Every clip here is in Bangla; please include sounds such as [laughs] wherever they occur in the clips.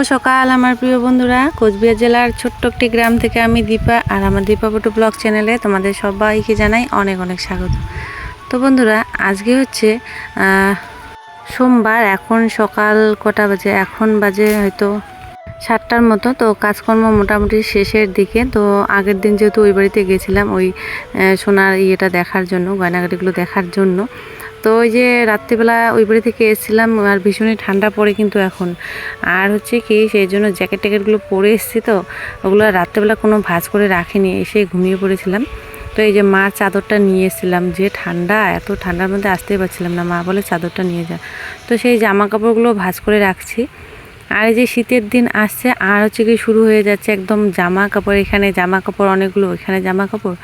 শুভ সকাল, আমার প্রিয় বন্ধুরা। কোচবিহার জেলার ছোট্ট একটি গ্রাম থেকে আমি দীপা আর আমার দীপা বটু ব্লগ চ্যানেলে তোমাদের সবাইকে জানাই অনেক অনেক স্বাগত। তো বন্ধুরা, আজকে হচ্ছে সোমবার, এখন সকাল কটা বাজে? এখন বাজে হয়তো সাতটার মতো। তো কাজকর্ম মোটামুটি শেষের দিকে। তো আগের দিন যেহেতু ওই বাড়িতে গেছিলাম, ওই সোনার ইয়েটা দেখার জন্য গয়নাগাটিগুলো দেখার জন্য। তো ওই যে রাত্রিবেলা ওই বাড়ি থেকে এসেছিলাম আর ভীষণই ঠান্ডা পড়ে কিন্তু এখন। আর হচ্ছে কি, সেই জন্য জ্যাকেট ট্যাকেটগুলো পরে এসেছি তো, ওগুলো রাত্রিবেলা কোনো ভাজ করে রাখিনি, এসে ঘুমিয়ে পড়েছিলাম। তো এই যে মার চাদরটা নিয়ে এসেছিলাম, যে ঠান্ডা, এত ঠান্ডার মধ্যে আসতেই পারছিলাম না, মা বলে চাদরটা নিয়ে যা। তো সেই জামা কাপড়গুলো ভাজ করে রাখছি। আর এই যে শীতের দিন আসছে, আর হচ্ছে কি শুরু হয়ে যাচ্ছে একদম জামা কাপড় এখানে জামা কাপড় অনেকগুলো, এখানে জামা কাপড়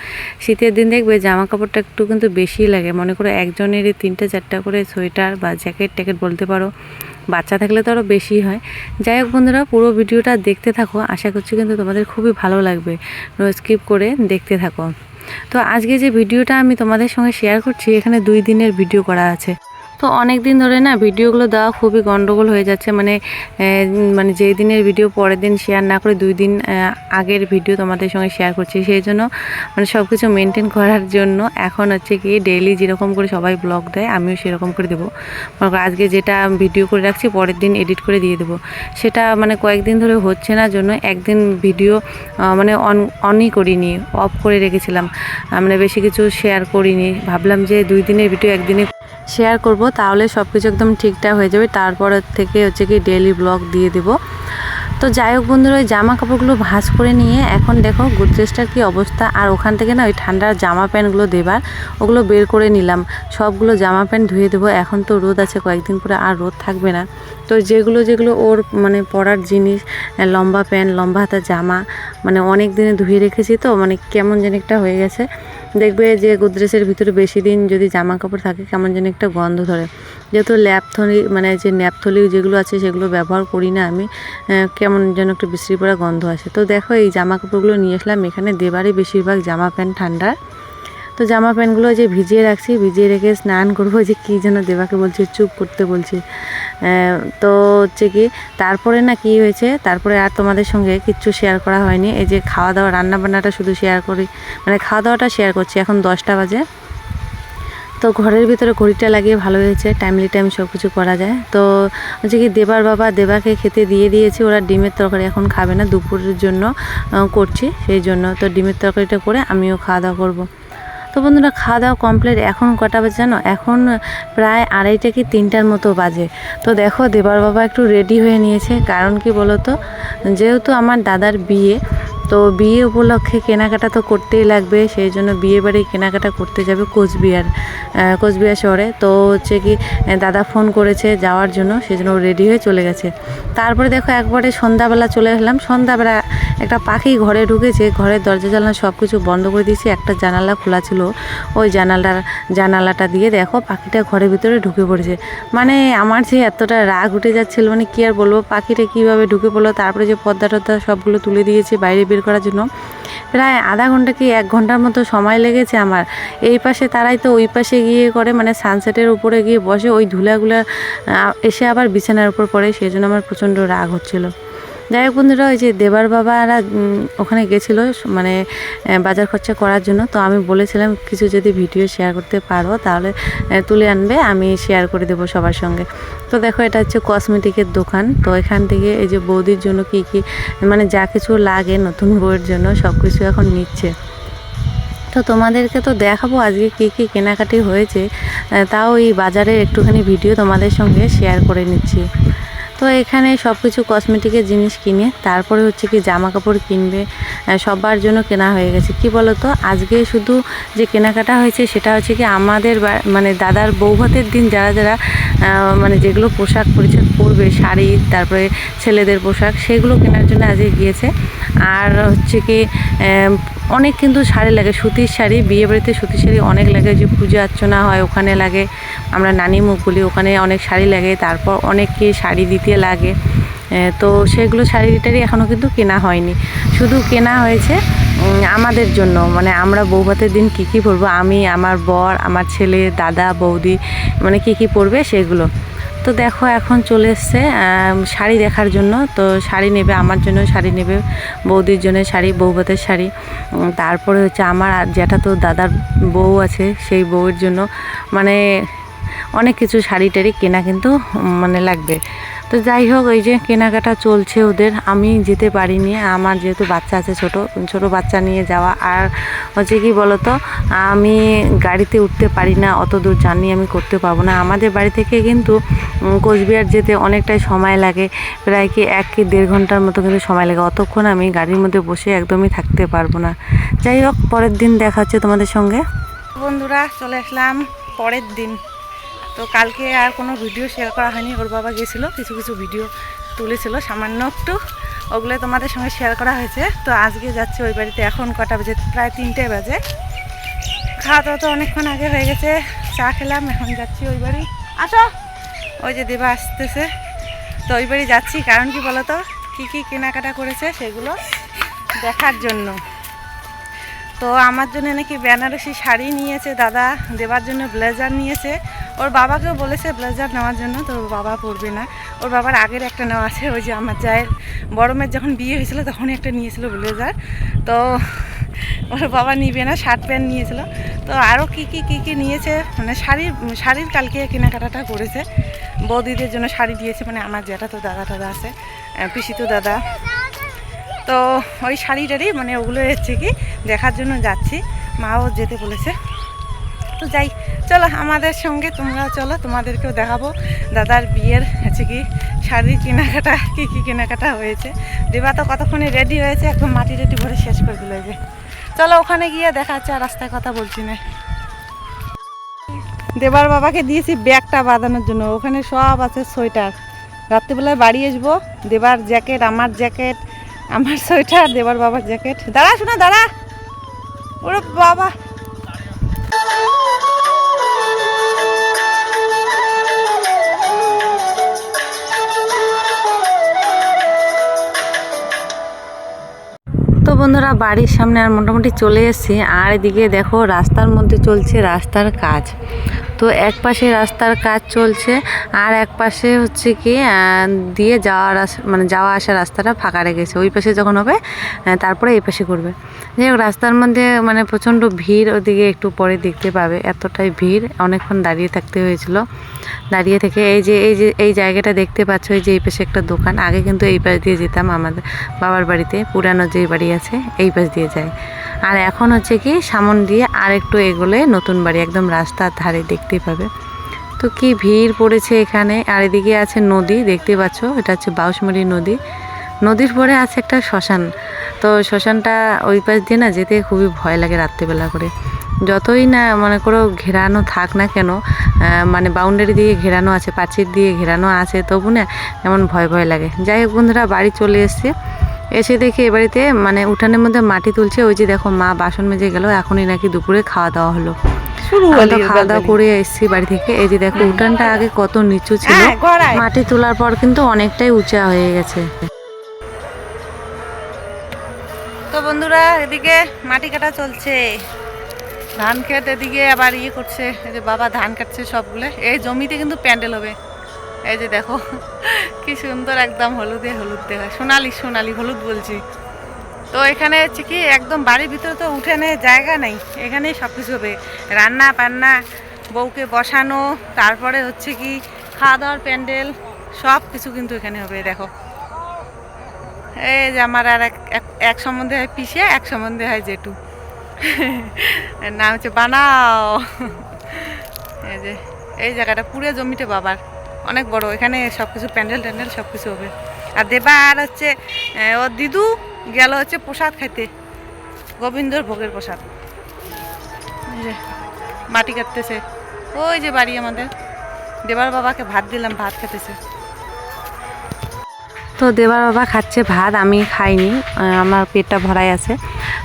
শীতের দিন দেখবে জামা কাপড়টা একটু কিন্তু বেশি লাগে। মনে করো একজনেরই তিনটে, চারটা করে সোয়েটার বা জ্যাকেট ট্যাকেট বলতে পারো, বাচ্চা থাকলে তো আরও বেশি হয়। যাই হোক বন্ধুরা, পুরো ভিডিওটা দেখতে থাকো। আশা করছি কিন্তু তোমাদের খুবই ভালো লাগবে। স্কিপ করে দেখতে থাকো। তো আজকে যে ভিডিওটা আমি তোমাদের সঙ্গে শেয়ার করছি, এখানে দুই দিনের ভিডিও করা আছে। তো অনেক দিন ধরে না ভিডিওগুলো দেওয়া খুবই গন্ডগোল হয়ে যাচ্ছে। মানে মানে যেই দিনের ভিডিও পরের দিন শেয়ার না করে দুই দিন আগের ভিডিও তোমাদের সঙ্গে শেয়ার করছি। সেই জন্য মানে সব কিছু মেনটেন করার জন্য এখন হচ্ছে কি ডেইলি যেরকম করে সবাই ব্লগ দেয়, আমিও সেরকম করে দেবো। আজকে যেটা ভিডিও করে রাখছি, পরের দিন এডিট করে দিয়ে দেবো। সেটা মানে কয়েকদিন ধরে হচ্ছে না, জন্য একদিন ভিডিও মানে অন অনই করিনি অফ করে রেখেছিলাম। মানে বেশি কিছু শেয়ার করিনি। ভাবলাম যে দুই দিনের ভিডিও একদিনে শেয়ার করব, তাহলে সব কিছু একদম ঠিকঠাক হয়ে যাবে। তারপর থেকে হচ্ছে কি ডেইলি ব্লগ দিয়ে দেবো। তো যাই হোক বন্ধুরা, ওই জামা কাপড়গুলো ভাঁজ করে নিয়ে এখন দেখো গোদরেজটার কি অবস্থা। আর ওখান থেকে না ওই ঠান্ডার জামা প্যান্টগুলো দেবার, ওগুলো বের করে নিলাম। সবগুলো জামা প্যান্ট ধুয়ে দেবো। এখন তো রোদ আছে, কয়েকদিন পরে আর রোদ থাকবে না। তো যেগুলো যেগুলো ওর মানে পরার জিনিস লম্বা প্যান্ট, লম্বা হাতা জামা মানে অনেক দিনে ধুয়ে রেখেছি তো মানে কেমন যেন একটা হয়ে গেছে। দেখবে যে গোদরেজের ভিতরে বেশি দিন যদি জামা কাপড় থাকে, কেমন যেন একটা গন্ধ ধরে। যেহেতু ল্যাপথলি মানে যে ন্যাপথলি যেগুলো আছে, সেগুলো ব্যবহার করি না আমি কেমন যেন একটা বিশ্রী পড়া গন্ধ আসে। তো দেখো, এই জামা কাপড়গুলো নিয়ে আসলাম। এখানে দেবারই বেশিরভাগ জামা প্যান্ট ঠান্ডার তো জামা প্যান্টগুলো যে ভিজিয়ে রাখছি, ভিজিয়ে রেখে স্নান করব, যে কী যেন দেবাকে বলছে, চুপ করতে বলছে। তো হচ্ছে কি, তারপরে না কি হয়েছে, তারপরে আর তোমাদের সঙ্গে কিচ্ছু শেয়ার করা হয়নি। এই যে খাওয়া দাওয়া রান্না বান্নাটা শুধু শেয়ার করি মানে খাওয়া দাওয়াটা শেয়ার করছি, এখন দশটা বাজে। তো ঘরের ভিতরে ঘড়িটা লাগিয়ে ভালো হয়েছে টাইমলি টাইম সব কিছু করা যায়। তো হচ্ছে কি, দেবার বাবা দেবাকে খেতে দিয়ে দিয়েছি, ওরা ডিমের তরকারি এখন খাবে না, দুপুরের জন্য করছি, সেই জন্য। তো ডিমের তরকারিটা করে আমিও খাওয়া দাওয়া করব। তো বন্ধুরা, খাওয়া দাওয়া কমপ্লিট এখন কটা বাজে জানো? এখন প্রায় আড়াইটা কি তিনটার মতো বাজে। তো দেখো, দেবার বাবা একটু রেডি হয়ে নিয়েছে। কারণ কি বলো তো যেহেতু আমার দাদার বিয়ে, তো বিয়ে উপলক্ষে কেনাকাটা তো করতেই লাগবে। সেই জন্য বিয়ে বাড়ি কেনাকাটা করতে যাবে কোচবিহার কোচবিহার শহরে। তো হচ্ছে কি, দাদা ফোন করেছে যাওয়ার জন্য। সেই জন্য রেডি হয়ে চলে গেছে। তারপরে দেখো, একবারে সন্ধ্যাবেলা চলে আসলাম। সন্ধ্যাবেলা একটা পাখি ঘরে ঢুকেছে, ঘরের দরজা জানলা সব কিছু বন্ধ করে দিয়েছি, একটা জানালা খোলা ছিল। ওই জানালার, জানালাটা দিয়ে দেখো পাখিটা ঘরের ভিতরে ঢুকে পড়েছে। মানে আমার যে এতটা রাগ উঠে যাচ্ছিল মানে কী আর বলব, পাখিটা কীভাবে ঢুকে পড়ল, তারপরে যে পর্দা টর্দা সবগুলো তুলে দিয়েছি বাইরে বের করার জন্য। প্রায় আধা ঘণ্টা কি এক ঘণ্টার মতো সময় লেগেছে আমার। এই পাশে তারাই তো ওই পাশে গিয়ে করে মানে সানসেটের উপরে গিয়ে বসে, ওই ধুলাগুলা এসে আবার বিছানার উপর পড়ে, সেই জন্য আমার প্রচণ্ড রাগ হচ্ছিল। যাই হোক বন্ধুরা, ওই যে দেবার বাবারা ওখানে গেছিল মানে বাজার খরচা করার জন্য। তো আমি বলেছিলাম, কিছু যদি ভিডিও শেয়ার করতে পারো, তাহলে তুলে আনবে, আমি শেয়ার করে দেবো সবার সঙ্গে। তো দেখো, এটা হচ্ছে কসমেটিকের দোকান। তো এখান থেকে এই যে বৌদির জন্য কি কি মানে যা কিছু লাগে নতুন বউয়ের জন্য সব কিছু এখন নিচ্ছে। তো তোমাদেরকে তো দেখাবো আজকে কী কী কেনাকাটি হয়েছে তাও এই বাজারে একটুখানি ভিডিও তোমাদের সঙ্গে শেয়ার করে নিচ্ছি। তো এখানে সব কিছু কসমেটিকের জিনিস কিনে, তারপরে হচ্ছে কি জামা কাপড় কিনবে সবার জন্য কেনা হয়ে গেছে। কি বলতো? আজকে শুধু যে কেনাকাটা হয়েছে, সেটা হচ্ছে কি আমাদের মানে দাদার বৌভাতের দিন যারা যারা মানে যেগুলো পোশাক পরিচ্ছদ পরবে, শাড়ি, তারপরে ছেলেদের পোশাক, সেগুলো কেনার জন্য আজকে গিয়েছে। আর হচ্ছে কি অনেক কিন্তু শাড়ি লাগে, সুতির শাড়ি, বিয়ে বাড়িতে সুতির শাড়ি অনেক লাগে, যে পূজা অর্চনা হয় ওখানে লাগে, আমরা নানি মুখ বলি, ওখানে অনেক শাড়ি লাগে, তারপর অনেককে শাড়ি দিতে লাগে তো সেগুলো শাড়িটারই এখনও কিন্তু কেনা হয়নি। শুধু কেনা হয়েছে আমাদের জন্য মানে আমরা বৌভাতের দিন কী কী পরবো, আমি, আমার বর, আমার ছেলে, দাদা, বৌদি মানে কী কী পরবে সেগুলো। তো দেখো এখন চলে এসছে শাড়ি দেখার জন্য। তো শাড়ি নেবে আমার জন্য, শাড়ি নেবে বৌদির জন্য শাড়ি, বৌভাতের শাড়ি। তারপরে হচ্ছে আমার যেটা তো দাদার বউ আছে, সেই বউয়ের জন্য। মানে অনেক কিছু শাড়ি টাড়ি কেনা কিন্তু মানে লাগবে। তো যাই হোক, এই যে কেনাকাটা চলছে ওদের, আমি যেতে পারিনি, আমার যেহেতু বাচ্চা আছে ছোট ছোট বাচ্চা নিয়ে যাওয়া। আর হচ্ছে কি বলতো, আমি গাড়িতে উঠতে পারি না, অত দূর জার্নি আমি করতে পারব না। আমাদের বাড়ি থেকে কিন্তু কোচবিহার যেতে অনেকটাই সময় লাগে, প্রায় কি এক কি দেড় ঘণ্টার মতো কিন্তু সময় লাগে। অতক্ষণ আমি গাড়ির মধ্যে বসে একদমই থাকতে পারব না। যাই হোক, পরের দিন দেখা হচ্ছে তোমাদের সঙ্গে। বন্ধুরা, চলে আসলাম পরের দিন। তো কালকে আর কোনো ভিডিও শেয়ার করা হয়নি। ওর বাবা গেছিল, কিছু কিছু ভিডিও তুলেছিল। সামান্য একটু ওগুলো তোমাদের সঙ্গে শেয়ার করা হয়েছে। তো আজকে যাচ্ছি ওই বাড়িতে। এখন কটা বাজে? প্রায় তিনটে বাজে। খাওয়া দাওয়া তো অনেকক্ষণ আগে হয়ে গেছে। চা খেলাম, এখন যাচ্ছি ওই বাড়ি। আসো! ওই যে দেবা আসতেছে। তো ওই বাড়ি যাচ্ছি। কারণ কি বলতো? কী কী কেনাকাটা করেছে সেগুলো দেখার জন্য। তো আমার জন্য নাকি বেনারসি শাড়ি নিয়েছে দাদা। দেবার জন্য ব্লেজার নিয়েছে। ওর বাবাকেও বলেছে ব্লেজার নেওয়ার জন্য, তো বাবা পরবে না। ওর বাবার আগের একটা নেওয়া আছে, ওই যে আমার জায়ের। বড় মেয়ের যখন বিয়ে হয়েছিল, তখনই একটা নিয়েছিল ব্লেজার। তো ওর বাবা নিবে না, শার্ট প্যান্ট নিয়েছিল। তো আরও কী কী কী কী নিয়েছে? মানে শাড়ির শাড়ির কালকে কেনাকাটাটা করেছে। বৌদিদের জন্য শাড়ি দিয়েছে মানে আমার যেটা তো দাদা টাদা আছে পিসি তো দাদা। তো ওই শাড়িটারই মানে ওগুলো হচ্ছে কি, দেখার জন্য যাচ্ছি। মাও যেতে বলেছে। তো যাই, চলো আমাদের সঙ্গে তোমরাও চলো, তোমাদেরকেও দেখাবো। দাদার বিয়ের হচ্ছে কি শাড়ির কেনাকাটা, কী কী কেনাকাটা হয়েছে। দেবা তো কতক্ষণে রেডি হয়েছে, একদম মাটি রেডি ভরে শেষ করে দিল যে। চলো ওখানে গিয়ে দেখা যাচ্ছে আর রাস্তায় কথা বলছি না। দেবার বাবাকে দিয়েছি ব্যাগটা বাঁধানোর জন্য, ওখানে সব আছে সোয়েটার। রাত্রিবেলায় বাড়ি আসব, দেবার জ্যাকেট, আমার জ্যাকেট, আমার সোয়েটার, দেবার বাবার জ্যাকেট। দাঁড়া শোনা, দাঁড়া। ওরে বাবা। বন্ধুরা, বাড়ির সামনে আর মোটামুটি চলে এসেছি। আর এদিকে দেখো, রাস্তার মধ্যে চলছে রাস্তার কাজ। তো এক পাশে রাস্তার কাজ চলছে, আর এক পাশে হচ্ছে কি দিয়ে যাওয়ার মানে যাওয়া আসা রাস্তাটা ফাঁকা রেখেছে। ওই পাশে যখন হবে তারপরে এই পাশে করবে যাই হোক, রাস্তার মধ্যে মানে প্রচণ্ড ভিড়, ওদিকে একটু পরে দেখতে পাবে। এতটাই ভিড়, অনেকক্ষণ দাঁড়িয়ে থাকতে হয়েছিল। দাঁড়িয়ে থেকে এই যে এই যে, এই জায়গাটা দেখতে পাচ্ছ, এই যে এই পাশে একটা দোকান। আগে কিন্তু এই পাশ দিয়ে যেতাম আমাদের বাবার বাড়িতে, পুরানো যে বাড়ি আছে, এই পাশ দিয়ে যায়। আর এখন হচ্ছে কি, সামন দিয়ে আর একটু এগোলে নতুন বাড়ি, একদম রাস্তার ধারে দেখতে পাবে। তো কি ভিড় পড়েছে এখানে। আর এদিকে আছে নদী, দেখতে পাচ্ছ, এটা হচ্ছে বাউসমারি নদী। নদীর পরে আছে একটা শ্মশান। তো শ্মশানটা ওই পাশ দিয়ে না যেতে খুবই ভয় লাগে রাত্রেবেলা করে। যতই না মনে করো ঘেরানো থাক না কেন মানে বাউন্ডারি দিয়ে ঘেরানো আছে প্রাচীর দিয়ে ঘেরানো আছে তবু না এমন ভয় ভয় লাগে। যাই হোক বন্ধুরা বাড়ি চলে এসছে। এসে দেখি এ বাড়িতে মানে উঠানের মধ্যে মাটি তুলছে ওই যে দেখো মা বাসন মেজে গেল এখনই নাকি দুপুরে খাওয়া দাওয়া হলো। খাওয়া দাওয়া করে এসেছি বাড়ি থেকে। এই যে দেখো উঠানটা আগে কত নিচু ছিল। হ্যাঁ, মাটি তোলার পর কিন্তু অনেকটাই উঁচা হয়ে গেছে। তো বন্ধুরা এদিকে মাটি কাটা চলছে। ধান ক্ষেত এদিকে আবার ইয়ে করছে, এই যে বাবা ধান কাটছে সবগুলো। এই জমিতে কিন্তু প্যান্ডেল হবে। এই যে দেখো, কি সুন্দর একদম হলুদে হলুদ দেখা সোনালি সোনালি হলুদ বলছি। তো এখানে হচ্ছে কি, একদম বাড়ির ভিতরে তো উঠে উঠেনে জায়গা নেই। এখানেই সব কিছু হবে। রান্না বান্না, বউকে বসানো, তারপরে হচ্ছে কি খাওয়া দাওয়ার প্যান্ডেল সব কিছু কিন্তু এখানে হবে, দেখো। এই যে আমার আর এক, এক- সম্বন্ধে হয় পিসে এক সম্বন্ধে হয় এর [laughs] নাম হচ্ছে বানাও। এই যে, এই জায়গাটা পুরো জমিটা বাবার। অনেক বড়, এখানে সব কিছু প্যান্ডেল ট্যান্ডেল সব কিছু হবে। আর দেবা আর হচ্ছে ওর দিদু গেল হচ্ছে প্রসাদ খাইতে, গোবিন্দর ভোগের প্রসাদ। মাটি কাটতেছে। ওই যে বাড়ি আমাদের। দেবার বাবাকে ভাত দিলাম, ভাত খেতেছে। তো দেবার বাবা খাচ্ছে ভাত, আমি খাইনি আমার পেটটা ভরাই আছে।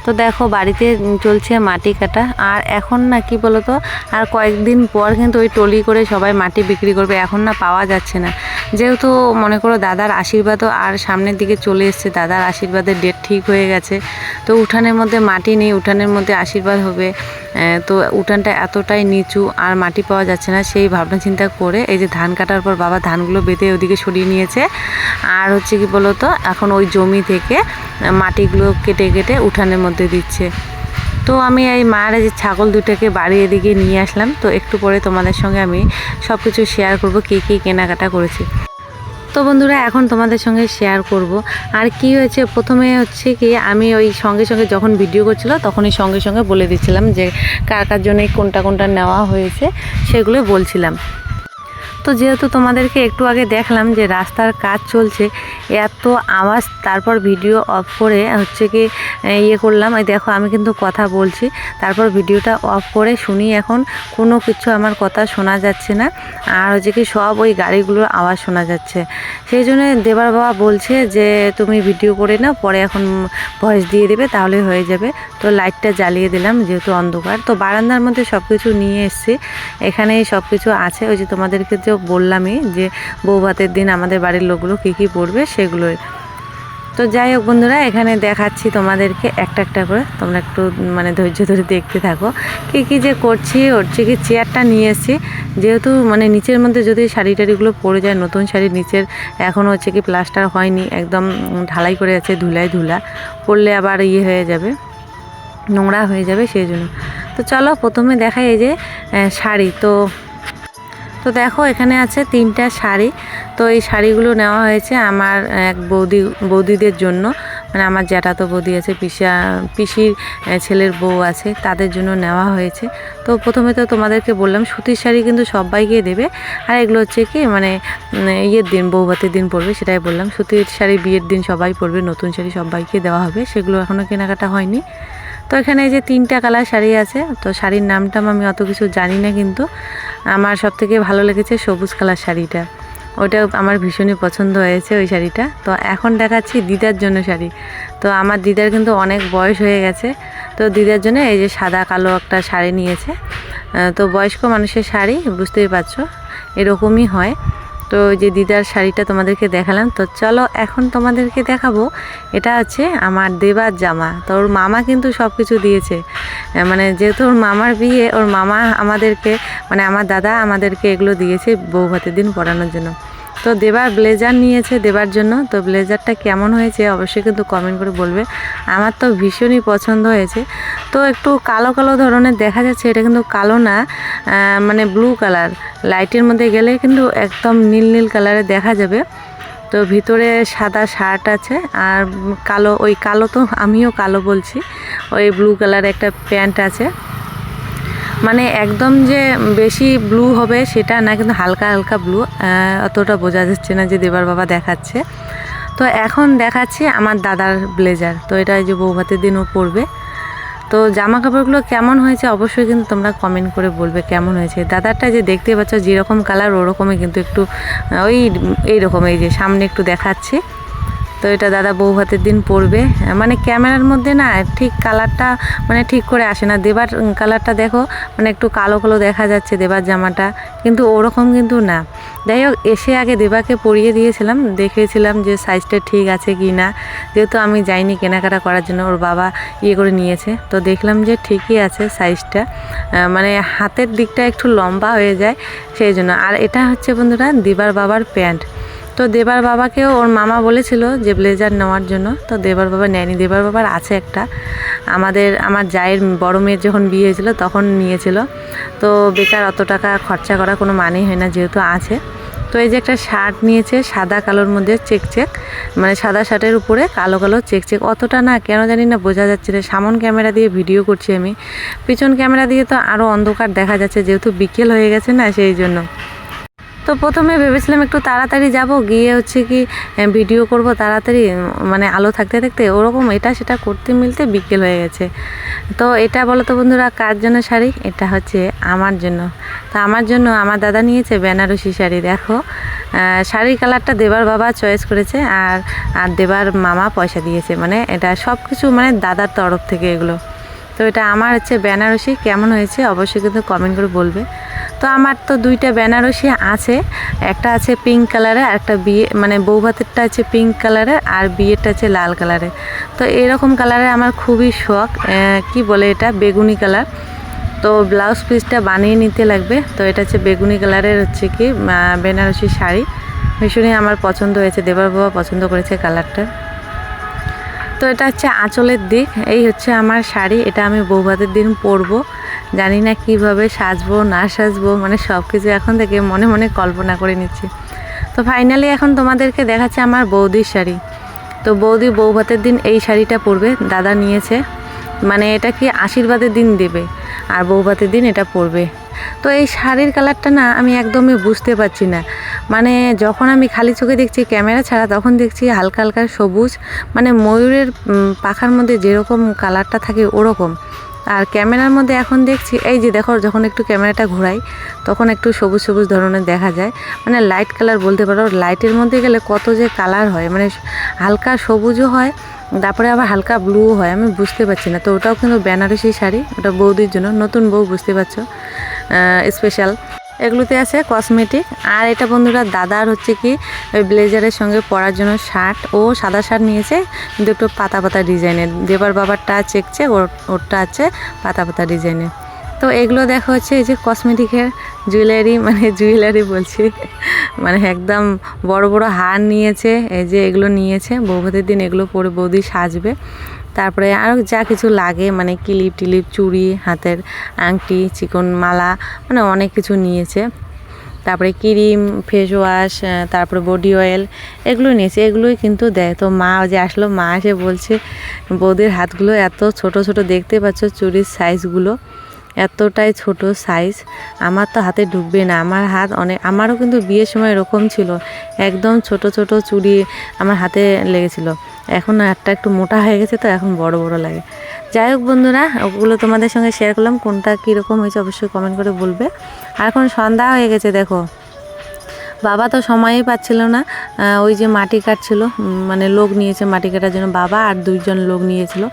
তো দেখো, বাড়িতে চলছে মাটি কাটা, আর এখন না কি বলতো, আর কয়েকদিন পর কিন্তু ওই টলি করে সবাই মাটি বিক্রি করবে, এখন না পাওয়া যাচ্ছে না। যেহেতু মনে করো দাদার আশীর্বাদও আর সামনের দিকে চলে এসছে, দাদার আশীর্বাদের ডেট ঠিক হয়ে গেছে। তো উঠানের মধ্যে মাটি নেই, উঠানের মধ্যে আশীর্বাদ হবে। তো উঠানটা এতটাই নিচু আর মাটি পাওয়া যাচ্ছে না, সেই ভাবনা চিন্তা করে এই যে ধান কাটার পর বাবা ধানগুলো বেঁধে ওদিকে সরিয়ে নিয়েছে। আর হচ্ছে কি বলতো, এখন ওই জমি থেকে মাটিগুলো কেটে কেটে উঠানের মধ্যে দিচ্ছে। তো আমি এই এই যে ছাগল দুটাকে বাড়ি এদিকে নিয়ে আসলাম। তো একটু পরে তোমাদের সঙ্গে আমি সব কিছু শেয়ার করব, কী কী কেনাকাটা করেছি। তো বন্ধুরা, এখন তোমাদের সঙ্গে শেয়ার করব। আর কি হয়েছে, প্রথমে হচ্ছে কি, আমি ওই সঙ্গে সঙ্গে যখন ভিডিও করছিল, তখনই সঙ্গে সঙ্গে বলে দিচ্ছিলাম যে কার কার জন্য কোনটা কোনটা নেওয়া হয়েছে, সেগুলো বলছিলাম। তো যেহেতু তোমাদেরকে একটু আগে দেখলাম যে রাস্তার কাজ চলছে, এত আওয়াজ, তারপর ভিডিও অফ করে হচ্ছে কি ইয়ে করলাম। এই দেখো, আমি কিন্তু কথা বলছি। তারপর ভিডিওটা অফ করে শুনি এখন, কোনো কিছু আমার কথা শোনা যাচ্ছে না। আর হচ্ছে কি, সব ওই গাড়িগুলোর আওয়াজ শোনা যাচ্ছে। সেই জন্য দেবার বাবা বলছে যে, তুমি ভিডিও করে নাও, পরে এখন ভয়েস দিয়ে দেবে, তাহলে হয়ে যাবে। তো লাইটটা জ্বালিয়ে দিলাম, যেহেতু অন্ধকার। তো বারান্দার মধ্যে সব কিছু নিয়ে এসেছি। এখানেই সব কিছু আছে। ওই যে তোমাদেরকে যে বললামই যে বউ ভাতের দিন আমাদের বাড়ির লোকগুলো কী কী পড়বে সেগুলোই। তো যাই হোক বন্ধুরা, এখানে দেখাচ্ছি তোমাদেরকে একটা একটা করে। তোমরা একটু মানে ধৈর্য ধরে দেখতে থাকো। কী কী যে করছি হচ্ছে কি চেয়ারটা নিয়ে এসেছি। যেহেতু মানে নিচের মধ্যে যদি শাড়ি টাড়িগুলো পড়ে যায়, নতুন শাড়ি নিচের এখনও হচ্ছে কি প্লাস্টার হয়নি, একদম ঢালাই করে আছে ধুলাই ধুলা, পড়লে আবার ইয়ে হয়ে যাবে, নোংরা হয়ে যাবে সেই জন্য। তো চলো প্রথমে দেখাই এই যে শাড়ি। তো তো দেখো, এখানে আছে তিনটা শাড়ি। তো এই শাড়িগুলো নেওয়া হয়েছে আমার এক বৌদি, বৌদিদের জন্য। মানে আমার জ্যাঠাতো বৌদি আছে, পিসা, পিসির ছেলের বউ আছে, তাদের জন্য নেওয়া হয়েছে। তো প্রথমে তো তোমাদেরকে বললাম, সুতির শাড়ি কিন্তু সবাইকে দেবে। আর এগুলো হচ্ছে কি মানে ইয়ের দিন, বৌভাতের দিন পরবে সেটাই বললাম। সুতির শাড়ি বিয়ের দিন সবাই পরবে নতুন শাড়ি সবাইকে দেওয়া হবে। সেগুলো এখনও কেনাকাটা হয়নি। তো এখানে এই যে তিনটা কালার শাড়ি আছে, তো শাড়ির নামটা আমি অত কিছু জানি না কিন্তু আমার সব থেকে ভালো লেগেছে সবুজ কালার শাড়িটা। ওটা আমার ভীষণই পছন্দ হয়েছে ওই শাড়িটা। তো এখন দেখাচ্ছি দিদার জন্য শাড়ি। তো আমার দিদার কিন্তু অনেক বয়স হয়ে গেছে, তো দিদার জন্য এই যে সাদা কালো একটা শাড়ি নিয়েছে। তো বয়স্ক মানুষের শাড়ি, বুঝতেই পারছ, এরকমই হয়। তো যে দিদার শাড়িটা তোমাদেরকে দেখালাম, তো চলো এখন তোমাদেরকে দেখাবো। এটা আছে আমার দেবার জামা, তো ওর মামা কিন্তু সব কিছু দিয়েছে মানে যেহেতু ওর মামার বিয়ে, ওর মামা আমাদেরকে মানে আমার দাদা আমাদেরকে এগুলো দিয়েছে বউ ভাতের দিন পড়ানোর জন্য। তো দেবার ব্লেজার নিয়েছে দেবার জন্য। তো ব্লেজারটা কেমন হয়েছে অবশ্যই কিন্তু কমেন্ট করে বলবে। আমার তো ভীষণই পছন্দ হয়েছে। তো একটু কালো কালো ধরনের দেখা যাচ্ছে, এটা কিন্তু কালো না মানে ব্লু কালার লাইটের মধ্যে গেলে কিন্তু একদম নীল নীল কালারে দেখা যাবে। তো ভিতরে সাদা শার্ট আছে আর কালো, ওই কালো তো আমিও কালো বলছি। ওই ব্লু কালার একটা প্যান্ট আছে। মানে একদম যে বেশি ব্লু হবে সেটা না, কিন্তু হালকা হালকা ব্লু অতটা বোঝা যাচ্ছে না যে দেবার বাবা দেখাচ্ছে। তো এখন দেখাচ্ছি আমার দাদার ব্লেজার তো এটা যে বৌভাতের দিনও পরবে। তো জামা কাপড়গুলো কেমন হয়েছে অবশ্যই কিন্তু তোমরা কমেন্ট করে বলবে কেমন হয়েছে। দাদারটা যে দেখতে পাচ্ছ যেরকম কালার ওরকমই কিন্তু একটু ওই, এইরকম এই যে সামনে একটু দেখাচ্ছি। তো এটা দাদা বউ ভাতের দিন পরবে। মানে ক্যামেরার মধ্যে না ঠিক কালারটা মানে ঠিক করে আসে না। দেবার কালারটা দেখো মানে একটু কালো কালো দেখা যাচ্ছে দেবার জামাটা, কিন্তু ওরকম কিন্তু না। যাই হোক, এসে আগে দেবাকে পরিয়ে দিয়েছিলাম, দেখেছিলাম যে সাইজটা ঠিক আছে কি না। যেহেতু আমি যাইনি কেনাকাটা করার জন্য, ওর বাবা ইয়ে করে নিয়েছে। তো দেখলাম যে ঠিকই আছে সাইজটা মানে হাতের দিকটা একটু লম্বা হয়ে যায়, সেই জন্য। আর এটা হচ্ছে বন্ধুরা, দেবার বাবার প্যান্ট। তো দেবার বাবাকেও ওর মামা বলেছিল যে ব্লেজার নেওয়ার জন্য। তো দেবার বাবা নেয়নি। দেবার বাবার আছে একটা। আমাদের, আমার জায়ের বড় মেয়ের যখন বিয়ে হয়েছিল তখন নিয়েছিল। তো বেকার অত টাকা খরচা করা কোনো মানেই হয় না, যেহেতু আছে। তো এই যে একটা শার্ট নিয়েছে, সাদা কালোর মধ্যে চেক চেক মানে সাদা শার্টের উপরে কালো কালো চেক চেক। অতটা না, কেন জানি না, বোঝা যাচ্ছে না। সামন ক্যামেরা দিয়ে ভিডিও করছি আমি। পিছন ক্যামেরা দিয়ে তো আরও অন্ধকার দেখা যাচ্ছে, যেহেতু বিকেল হয়ে গেছে না, সেই জন্য। তো প্রথমে ভেবেছিলাম একটু তাড়াতাড়ি যাব, গিয়ে হচ্ছে কি ভিডিও করব তাড়াতাড়ি মানে আলো থাকতে থাকতে ওরকম এটা সেটা করতে মিলতে বিকেল হয়ে গেছে। তো এটা বলো তো বন্ধুরা, কার জন্য শাড়ি? এটা হচ্ছে আমার জন্য। তো আমার জন্য আমার দাদা নিয়েছে বেনারসি শাড়ি, দেখো। শাড়ির কালারটা দেবার বাবা চয়েস করেছে আর আর দেবার মামা পয়সা দিয়েছে মানে এটা সব কিছু মানে দাদার তরফ থেকে এগুলো। তো এটা আমার হচ্ছে বেনারসি, কেমন হয়েছে অবশ্যই কিন্তু কমেন্ট করে বলবে। তো আমার তো দুইটা বেনারসি আছে, একটা আছে পিঙ্ক কালারের আর একটা বিয়ে মানে বউ ভাতেরটা আছে পিঙ্ক কালারের আর বিয়েরটা আছে লাল কালারের তো এরকম কালারের আমার খুবই শখ কি বলে এটা, বেগুনি কালার তো ব্লাউজ পিসটা বানিয়ে নিতে লাগবে, তো এটা হচ্ছে বেগুনি কালারের হচ্ছে কি বেনারসি শাড়ি। ভীষণই আমার পছন্দ হয়েছে, দেবার বাবা পছন্দ করেছে কালারটা তো এটা হচ্ছে আঁচলের দিক, এই হচ্ছে আমার শাড়ি, এটা আমি বৌভাতের দিন পরবো। জানি না কীভাবে সাজবো, না সাজবো মানে সব কিছু এখন থেকে মনে মনে কল্পনা করে নিচ্ছি। তো ফাইনালি এখন তোমাদেরকে দেখাচ্ছে আমার বৌদির শাড়ি। তো বৌদি বৌভাতের দিন এই শাড়িটা পরবে, দাদা নিয়েছে। মানে এটা কি আশীর্বাদের দিন দেবে, আর বৌভাতের দিন এটা পরবে। তো এই শাড়ির কালারটা না আমি একদমই বুঝতে পারছি না। মানে যখন আমি খালি চোখে দেখছি ক্যামেরা ছাড়া, তখন দেখছি হালকা হালকা সবুজ মানে ময়ূরের পাখার মধ্যে যেরকম কালারটা থাকে ওরকম। আর ক্যামেরার মধ্যে এখন দেখছি, এই যে দেখো, যখন একটু ক্যামেরাটা ঘোরাই, তখন একটু সবুজ সবুজ ধরনের দেখা যায়। মানে লাইট কালার বলতে পারো, লাইটের মধ্যে গেলে কত যে কালার হয় মানে হালকা সবুজও হয়, তারপরে আবার হালকা ব্লুও হয়, আমি বুঝতে পারছি না। তো ওটাও কিন্তু বেনারসি শাড়ি, ওটা বৌদির জন্য, নতুন বউ, বুঝতে পারছ? স্পেশাল এগুলোতে আছে কসমেটিক আর এটা বন্ধুরা দাদার হচ্ছে কি, ওই ব্লেজারের সঙ্গে পরার জন্য শার্ট ও সাদা শার্ট নিয়েছে কিন্তু একটু পাতা পাতা ডিজাইনের দেবার বাবারটা চেকছে, ওর, ওরটা আছে পাতা পাতা ডিজাইনের তো এগুলো দেখা হচ্ছে এই যে কসমেটিকের জুয়েলারি মানে জুয়েলারি বলছি। মানে একদম বড় বড় হার নিয়েছে, এই যে এগুলো নিয়েছে। বৌভাতের দিন এগুলো পরে বৌদি সাজবে। তারপরে আরও যা কিছু লাগে মানে কিলিপ টিলিপ, চুড়ি, হাতের আংটি, চিকন মালা মানে অনেক কিছু নিয়েছে। তারপরে ক্রিম ফেস ওয়াশ তারপরে বডি অয়েল এগুলো নিয়েছে। এগুলোই কিন্তু দেয় তো মা যে আসলো, মা এসে বলছে, বৌদির হাতগুলো এত ছোট ছোট দেখতে পাচ্ছ চুরির সাইজগুলো এতটাই ছোট সাইজ আমার তো হাতে ঢুকবে না। আমার হাত অনেক, আমারও কিন্তু বিয়ের সময় এরকম ছিল। একদম ছোট ছোট চুড়ি আমার হাতে লেগেছিল। এখন একটা একটু মোটা হয়ে গেছে তো এখন বড় বড় লাগে। যাই হোক বন্ধুরা, ওগুলো তোমাদের সঙ্গে শেয়ার করলাম। কোনটা কীরকম হয়েছে অবশ্যই কমেন্ট করে বলবে। আর এখন সন্ধ্যা হয়ে গেছে, দেখো। বাবা তো সময়ই পাচ্ছিল না। ওই যে মাটি কাটছিল মানে লোক নিয়েছে মাটি কাটার জন্য বাবা আর দুইজন লোক নিয়েছিল।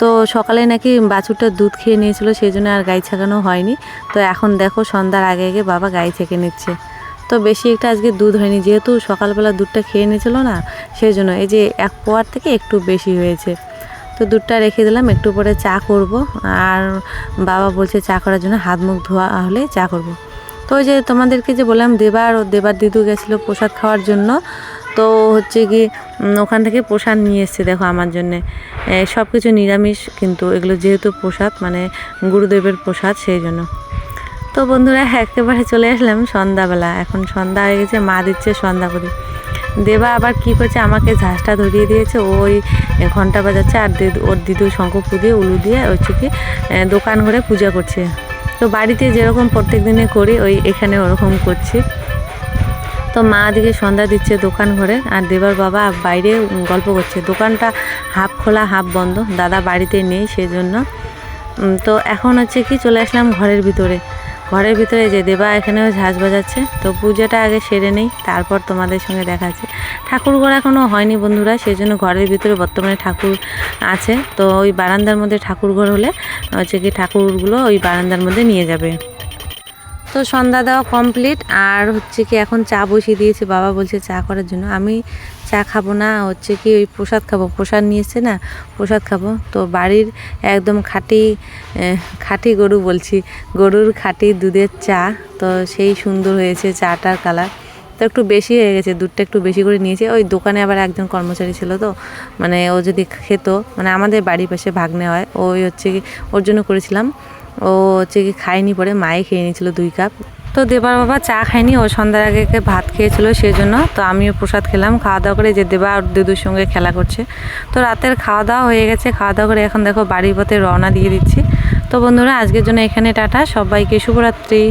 তো সকালে নাকি বাছুরটা দুধ খেয়ে নিয়েছিল, সেই জন্য আর গাই ছাগানো হয়নি। তো এখন দেখো সন্ধ্যার আগে আগে বাবা গাই থেকে নিচ্ছে। তো বেশি একটা আজকে দুধ হয়নি, যেহেতু সকালবেলা দুধটা খেয়ে নিয়েছিল না, সেই জন্য এই যে এক পোয়ার থেকে একটু বেশি হয়েছে। তো দুধটা রেখে দিলাম, একটু পরে চা করব। আর বাবা বলছে চা করার জন্য হাত মুখ ধোয়া হলে চা করব। তো ওই যে তোমাদেরকে যে বললাম দেবার, ও দেবার দিদু গেছিল প্রসাদ খাওয়ার জন্য। তো হচ্ছে কি ওখান থেকে প্রসাদ নিয়ে এসছে দেখো আমার জন্যে। সব কিছু নিরামিষ কিন্তু এগুলো যেহেতু প্রসাদ মানে গুরুদেবের প্রসাদ সেই জন্য। তো বন্ধুরা, একেবারে চলে আসলাম সন্ধ্যাবেলা। এখন সন্ধ্যা হয়ে গেছে, মা দিচ্ছে সন্ধ্যা করে। দেবা আবার কি করছে, আমাকে ঝাঁসটা ধরিয়ে দিয়েছে। ওই ঘণ্টা বাজাচ্ছে আর দিদু, ওর দিদু শঙ্খ দিয়ে উলু দিয়ে হচ্ছে কি দোকান ঘরে পূজা করছে। তো বাড়িতে যেরকম প্রত্যেক দিনে করি, ওই এখানে ওরকম করছি। তো মা দিকে সন্ধ্যা দিচ্ছে দোকান ঘরে, আর দেবার বাবা বাইরে গল্প করছে। দোকানটা হাফ খোলা, হাফ বন্ধ, দাদা বাড়িতে নেই সেজন্য। তো এখন হচ্ছে কি, চলে আসলাম ঘরের ভিতরে। ঘরের ভিতরে যে দেবা এখানেও ঝাঁজ বাজাচ্ছে। তো পূজাটা আগে সেরে নেই, তারপর তোমাদের সঙ্গে দেখাচ্ছে। ঠাকুর ঘর এখনও হয়নি বন্ধুরা সেই জন্য ঘরের ভিতরে বর্তমানে ঠাকুর আছে। তো ওই বারান্দার মধ্যে ঠাকুর ঘর হলে হচ্ছে কি ঠাকুরগুলো ওই বারান্দার মধ্যে নিয়ে যাবে। তো সন্ধ্যা দেওয়া কমপ্লিট আর হচ্ছে কি এখন চা বসিয়ে দিয়েছে বাবা বলছে চা করার জন্য। আমি চা খাব না, হচ্ছে কি ওই প্রসাদ খাব। প্রসাদ নিয়েছে না, প্রসাদ খাব। তো বাড়ির একদম খাঁটি খাঁটি গরু বলছি, গরুর খাঁটি দুধের চা। তো সেই সুন্দর হয়েছে চাটার কালার। তো একটু বেশি হয়ে গেছে, দুধটা একটু বেশি করে নিয়েছে। ওই দোকানে আবার একজন কর্মচারী ছিল তো মানে ও যদি খেত মানে আমাদের বাড়ির পাশে ভাগ্নে হয়, ওই হচ্ছে কি, ওর জন্য করেছিলাম। ও হচ্ছে কি খায়নি পরে, মায়ে খেয়ে নিয়েছিল দুই কাপ। তো দেবার বাবা চা খায়নি, ও সন্ধ্যার আগে ভাত খেয়েছিল সেই জন্য তো আমিও প্রসাদ খেলাম, খাওয়া দাওয়া করে যে দেবা আর দিদুর সঙ্গে খেলা করছে। তো রাতের খাওয়া দাওয়া হয়ে গেছে, খাওয়া দাওয়া করে এখন দেখো বাড়ির পথে রওনা দিয়ে দিচ্ছি। তো বন্ধুরা, আজকের জন্য এখানে টাটা, সবাইকে শুভরাত্রি।